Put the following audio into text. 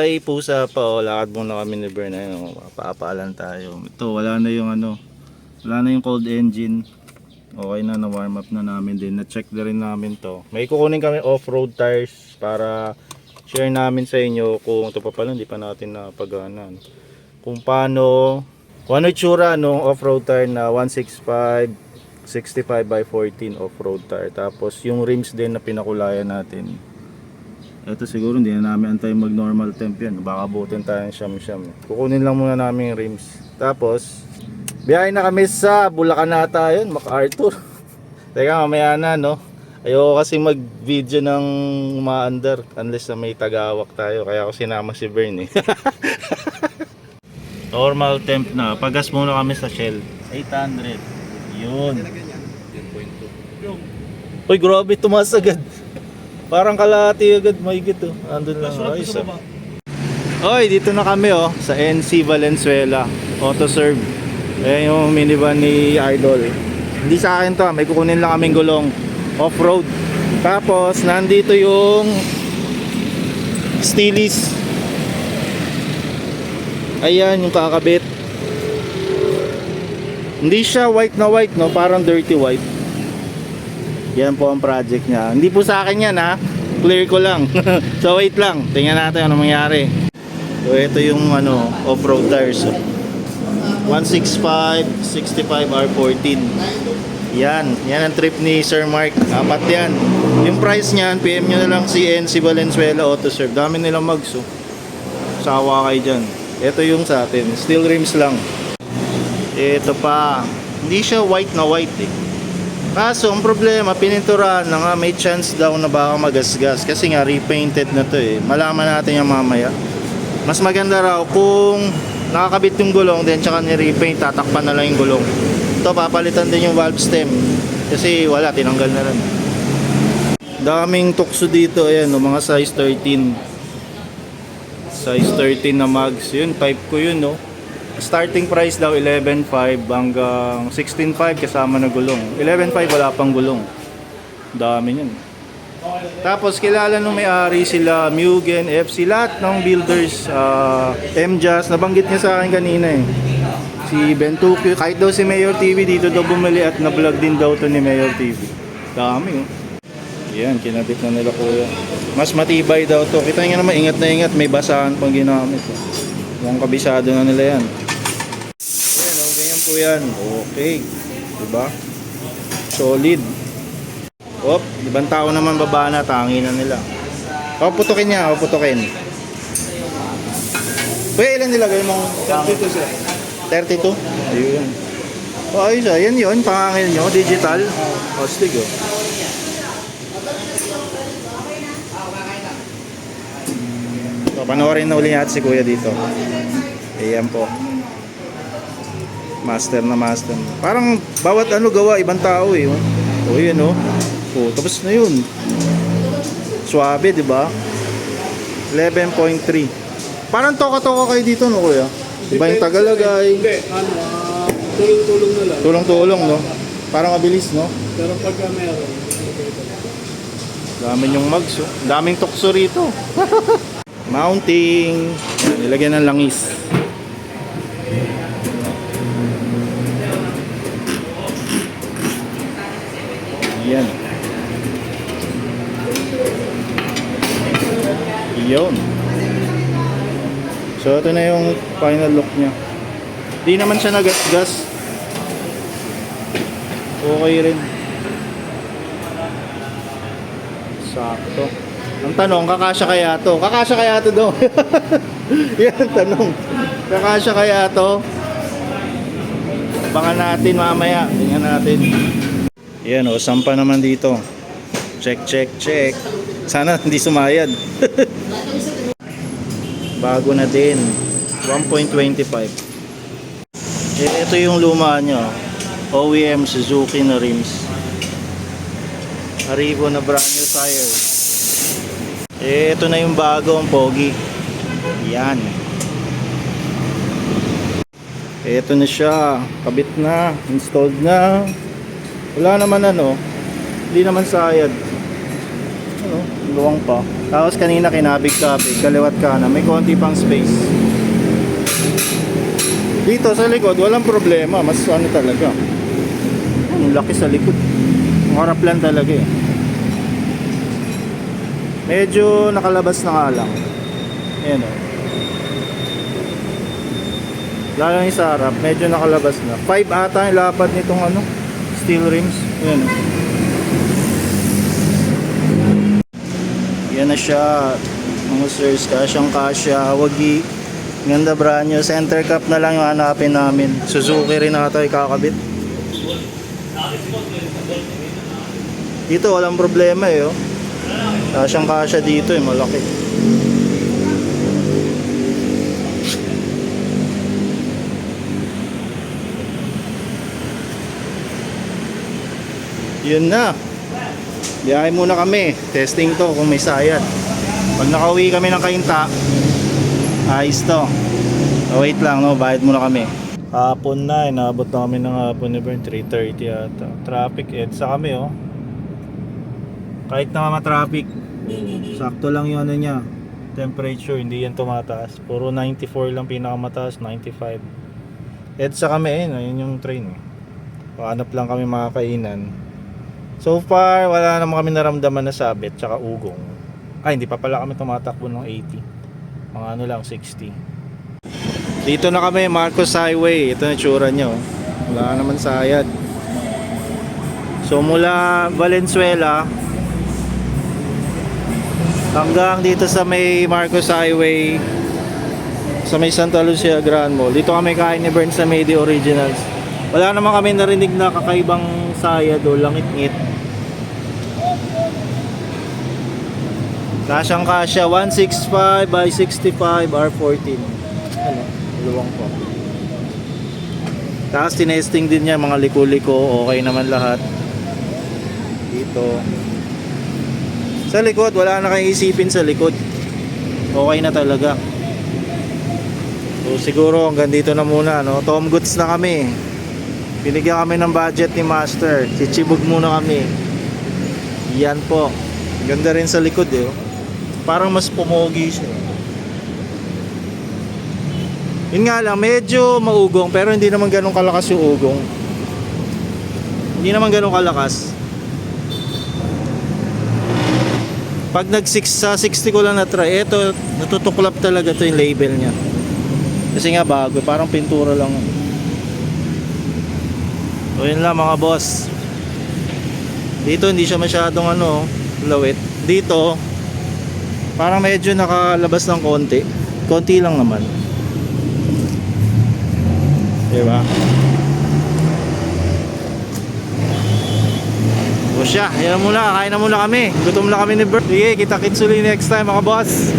May pusa pa oh, lakad muna kami ni Bern. Ayun, oh, papaalan tayo. Ito, wala na yung ano, wala na yung cold engine. Okay na, na-warm up na namin din. Na-check na rin namin to. May kukunin kami off-road tires para share namin sa inyo kung ito pa pala, hindi pa natin napaganan. Kung paano, ano itsura nung off-road tire na 165 65 by 14 off-road tire. Tapos yung rims din na pinakulayan natin. Ito siguro hindi na namin antay mag normal temp yan. Baka butin tayo ng siyam-siyam. Kukunin lang muna namin yung rims. Tapos, biyahe na kami sa Bulacan na tayo, MacArthur. Teka, mamaya na, no? Ayoko kasi mag-video ng umaandar unless na may tagawak tayo. Kaya ako sinama si Bern eh. Normal temp na. Pagas muna kami sa Shell. 800. Yun. Uy, grabe, tumaas agad. Parang kalahati agad, mahigit oh. Andun lang. Ayos ah. Oy, dito na kami oh, sa NC Valenzuela. Auto serve. Ayan yung minivan ni Idol. Hindi sa akin to, ah. may kukunin lang kaming gulong. Off-road. Tapos, nandito yung Steelies. Ayan, yung kakabit. Hindi siya white na white, no? Parang dirty white. Yan po ang project niya. Hindi po sa akin yan, ha? Clear ko lang. so, wait lang. Tingnan natin ano mangyari. So, ito yung ano, off-road tires. oh. 165, 65 R14. Yan. Yan ang trip ni Sir Mark. Apat yan. Yung price niyan, PM nyo na lang si NC Valenzuela Auto Serve. Dami nilang mags, oh. Sawa kayo dyan. Ito yung sa atin. Steel rims lang. Ito pa. Hindi siya white na white eh. Kaso, ang problema, pininturahan na nga, may chance daw na baka magasgas. Kasi nga, repainted na to eh. Malaman natin yung mamaya. Mas maganda raw kung nakakabit yung gulong, then tsaka ni-repaint, tatakpan na lang yung gulong. Ito, papalitan din yung valve stem. Kasi wala, tinanggal na rin. Daming tukso dito, ayan, no, mga size 13. Size 13 na mags. Yun, type ko yun, no. Starting price daw 11.5 hanggang 16.5 kasama na gulong. 11.5 wala pang gulong. Dami niyan. Tapos kilala nung may-ari sila Mugen, FC, lahat ng builders, uh, MJAS, nabanggit niya sa akin kanina eh. Si Bentukyo, kahit daw si Mayor TV dito daw bumili at na-vlog din daw to ni Mayor TV. Dami oh. Yan, kinabit na nila kuya. Mas matibay daw to. Kita niyo naman, ingat na ingat, may basahan pang ginamit. Mukhang kabisado na nila yan. Oh, po yan. Okay. Diba? Solid. Op, ibang tao naman baba na, tangi na nila. O, putukin niya, o, putukin. Kuya, ilan nilagay mong 32 sir? 32? Ayun. O, ayos ah. Yan yun, pangangil nyo, digital. O, stig o. So, panoorin na uli natin si kuya dito. Ayan po. Master na master. Parang bawat ano gawa, ibang tao eh. oh. O, yun o. Oh, tapos na yun. Suabe, di ba? 11.3. Parang toka-toka kayo dito, no, kuya? Iba yung tagalagay. Hindi, ano, ah, tulong-tulong na lang. Tulong-tulong, no? Parang mabilis, no? Pero pagka meron, Dami yung mags, oh. Daming tukso rito. Mounting. Yan, nilagyan ng langis. Yan. Yun. So, ito na yung final look niya. Di naman siya nagasgas. Okay rin. Sakto. Ang tanong, kakasya kaya to? Kakasya kaya to daw? Yan tanong. Kakasya kaya to? Baka natin mamaya. Tingnan natin. Yan o, sampa naman dito. Check, check, check. Sana hindi sumayad. Bago na din. 1.25. Eh, ito yung luma nyo. OEM Suzuki na rims. Arrivo na brand new tires. Eh, ito na yung bago ang pogi. Yan. Ito na siya. Kabit na. Installed na. Wala naman ano. Hindi naman sayad. Ano? Luwang pa. Tapos kanina kinabig-kabig, kaliwat ka na. May konti pang space. Dito sa likod, walang problema. Mas ano talaga. Ang laki sa likod. Harap lang talaga eh. Medyo nakalabas na nga lang. Ayan o. Lalo yung sa harap, medyo nakalabas na. 5 ata yung lapad nitong ano, steel rims. Ayan. Yan na siya. Mga sirs, kasyang kasya, wagi. Ganda brand new. Center cap na lang yung hanapin namin. Suzuki rin ata ikakabit. Dito walang problema eh. Oh. Kasyang kasya dito eh, malaki. Yun na. Biyahe muna kami. Testing to kung may sayad. Pag nakauwi kami ng kainta, ayos to. Oh, wait lang, no? Bayad muna kami. Hapon na, inabot na kami ng hapon ni Bern, 3.30 yata. Traffic EDSA kami, oh. Kahit na ma-traffic, sakto lang yung ano niya. Temperature, hindi yan tumataas. Puro 94 lang pinakamataas, 95. EDSA kami, eh, ayun yung train, eh. Paanap lang kami makakainan. So far, wala naman kami naramdaman na sabit tsaka ugong. Ay, hindi pa pala kami tumatakbo ng 80. Mga ano lang, 60. Dito na kami, Marcos Highway. Ito na tsura niya. oh. Wala naman sayad. So mula Valenzuela hanggang dito sa may Marcos Highway sa may Santa Lucia Grand Mall. Dito kami kain ni Bern sa Medi Originals. Wala naman kami narinig na kakaibang sayad o langit-ngit. Kasyang kasya 165 by 65 R14. Ano? Luwang po. Tapos tinesting din niya mga liko-liko, okay naman lahat. Dito. Sa likod, wala na kayong isipin sa likod. Okay na talaga. So siguro hanggang dito na muna, no? Tom Goods na kami. Binigyan kami ng budget ni Master. Chichibog muna kami. Yan po. Ganda rin sa likod eh. Parang mas pumogi siya. Yun nga lang, medyo maugong pero hindi naman ganun kalakas yung ugong. Hindi naman ganun kalakas. Pag nag 6 sa 60 ko lang na try, ito natutuklap talaga to yung label niya. Kasi nga bago, parang pintura lang. So yun lang mga boss. Dito hindi siya masyadong ano, lawit. Dito parang medyo nakalabas ng konti. Konti lang naman. Diba? O siya, yan muna, kain na muna kami. Gutom na kami ni Bert. Sige, kita kits ulit next time mga boss.